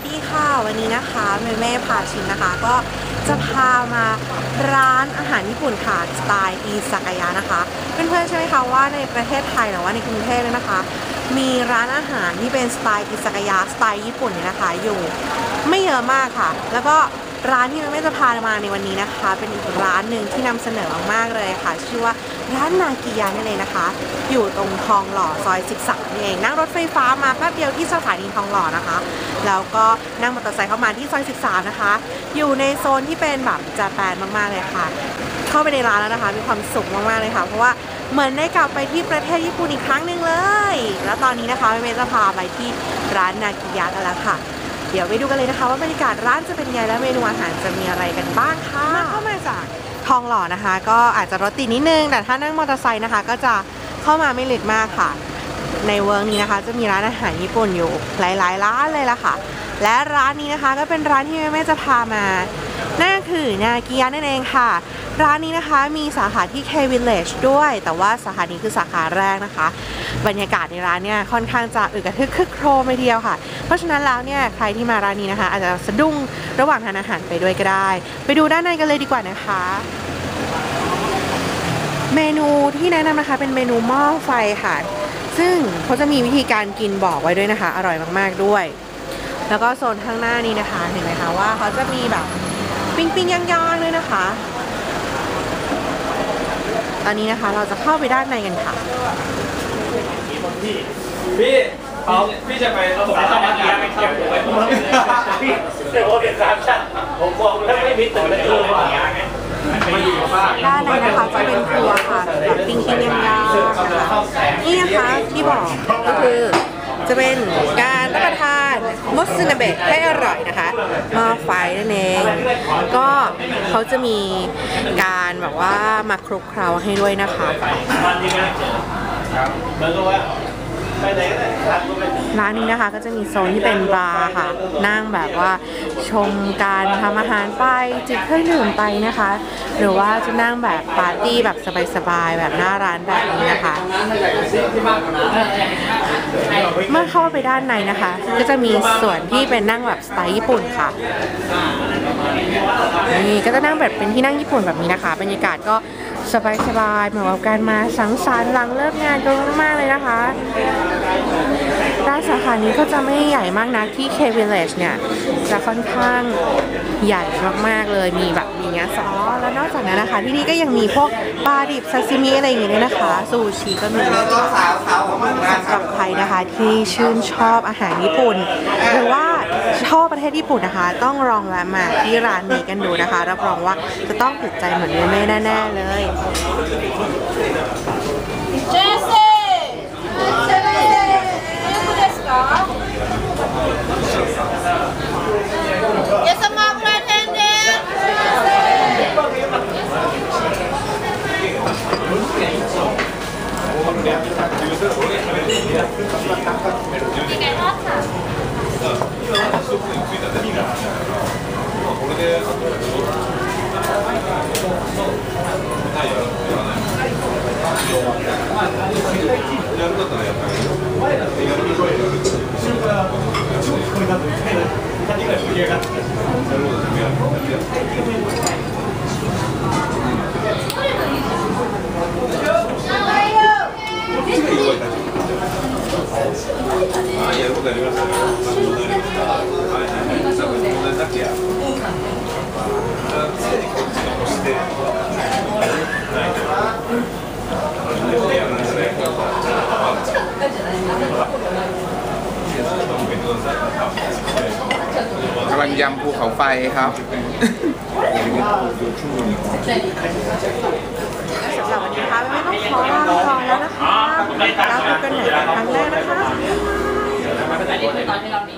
วัสดีค่ะ วันนี้นะคะเมเม่พาชิมนะคะ ก็จะพามาร้านอาหารญี่ปุ่นค่ะสไตล์อีซากายะนะคะ เพื่อนๆใช่ไหมคะว่าในประเทศไทยหรือว่าในกรุงเทพเนี่ยนะคะ มีร้านอาหารที่เป็นสไตล์อิซากายะสไตล์ญี่ปุ่นเนี่ยนะคะ อยู่ไม่เยอะมากค่ะ แล้วก็ ร้านที่เราไม่จะพามาในวันนี้นะคะ เป็นอีกร้านหนึ่งที่นำเสนอมากๆเลยค่ะ ชื่อว่าร้านนากิยานั่นเองนะคะ อยู่ตรงทองหล่อซอย 13นี่เองนั่งรถไฟฟ้ามาแป๊บเดียวที่สถานีทองหล่อนะคะ แล้วก็นั่งมอเตอร์ไซค์เข้ามาที่ซอย 13 นะคะ อยู่ในโซนที่เป็นแบบจาแปนมากๆเลยค่ะ เข้าไปในร้านแล้วนะคะ มีความสุขมากๆเลยค่ะ เพราะว่าเหมือนได้กลับไปที่ประเทศญี่ปุ่นอีกครั้งหนึ่งเลย แล้วตอนนี้นะคะเมย์จะพาไปที่ร้านนากิยะกันแล้วค่ะ เดี๋ยวไปดูกันเลยนะคะ ว่าบรรยากาศร้านจะเป็นไงและเมนูอาหารจะมีอะไรกันบ้างค่ะเข้ามาจากทองหล่อนะคะ ก็อาจจะรถติดนิดนึง แต่ถ้านั่งมอเตอร์ไซค์นะคะ ก็จะเข้ามาไม่ลึกมากค่ะ ในเวิร์กนี้นะคะ จะมีร้านอาหารญี่ปุ่นอยู่หลายๆร้านเลยล่ะค่ะ และร้านนี้นะคะก็เป็นร้านที่แม่จะพามา นั่นคือนาเกิยนั่นเองค่ะ ร้านนี้นะคะมีสาขาที่ K Village ด้วย แต่ว่าสาขานี้คือสาขาแรกนะคะ บรรยากาศในร้านเนี่ยค่อนข้างจะอึกระทึกคึกโครมไปเดียวค่ะ เพราะฉะนั้นแล้วเนี่ยใครที่มาร้านนี้นะคะ อาจจะสะดุ้งระหว่างทานอาหารไปด้วยก็ได้ ไปดูด้านในกันเลยดีกว่านะคะเมนูที่แนะนำนะคะเป็นเมนูหม้อไฟค่ะ ซึ่งเขาจะมีวิธีการกินบอกไว้ด้วยนะคะ อร่อยมากๆด้วย แล้วก็โซนข้างหน้านี้นะคะเห็นไหมคะว่าเขาจะมีแบบ ปิ้งปิ้งๆย่างๆด้วยนะคะ ตอนนี้นะคะเราจะเข้าไปด้านในกันค่ะ พี่เขาพี่จะไปเอาสารพัดงานไปเที่ยวไปพูดพี่เดี๋ยวผมเป็นสามชั้นผมมองแล้วไม่มีตึกเลยมาอยู่บ้านด้านในนะคะจะเป็นครัวค่ะแบบปิ้งปิ้งย่างๆนะคะนี่นะคะที่บอกก็คือจะเป็นการรับประทาน มดซึนาเบะให้อร่อยนะคะหม้อไฟนั่นเอง ก็เขาจะมีการแบบว่ามาคลุกเคล้าให้ด้วยนะคะ ร้านนี้นะคะก็จะมีโซนที่เป็นบาร์ค่ะ นั่งแบบว่าชมการทำอาหารไปจิบเครื่องดื่มไปนะคะ หรือว่าจะนั่งแบบปาร์ตี้แบบสบายๆแบบหน้าร้านแบบนี้นะคะ เมื่อเข้าไปด้านในนะคะ ก็จะมีส่วนที่เป็นนั่งแบบสไตล์ญี่ปุ่นค่ะนี่ก็จะนั่งแบบเป็นที่นั่งญี่ปุ่นแบบนี้นะคะบรรยากาศก็ สบายๆเหมือนกับการมาสังสรรค์หลังเลิกงานกันมากๆเลยนะคะ ร้านสาขานี้ก็จะไม่ใหญ่มากนะที่ K Village เนี่ย จะค่อนข้างใหญ่มากๆเลยมีแบบมีเงาซอสแล้วนอกจากนั้นนะคะ ที่นี่ก็ยังมีพวกปลาดิบซาซิมิอะไรอย่างเงี้ยนะคะ ซูชิก็มีสำหรับใครนะคะที่ชื่นชอบอาหารญี่ปุ่น หรือว่าชอบประเทศญี่ปุ่นนะคะ ต้องลองแวะมาที่ร้านนี้กันดูนะคะรับรองว่าจะต้องติดใจเหมือนแม่แน่ๆเลย か皆様ご来店でこれであと戻ってないよ。やるから超たと言って、りがって。 กำลังยำภูเขาไฟครับสำหรับวันนี้นะคะไม่ต้องขอลาไปก่อนแล้วนะคะแล้วพบกันใหม่ในครั้งแรกนะคะ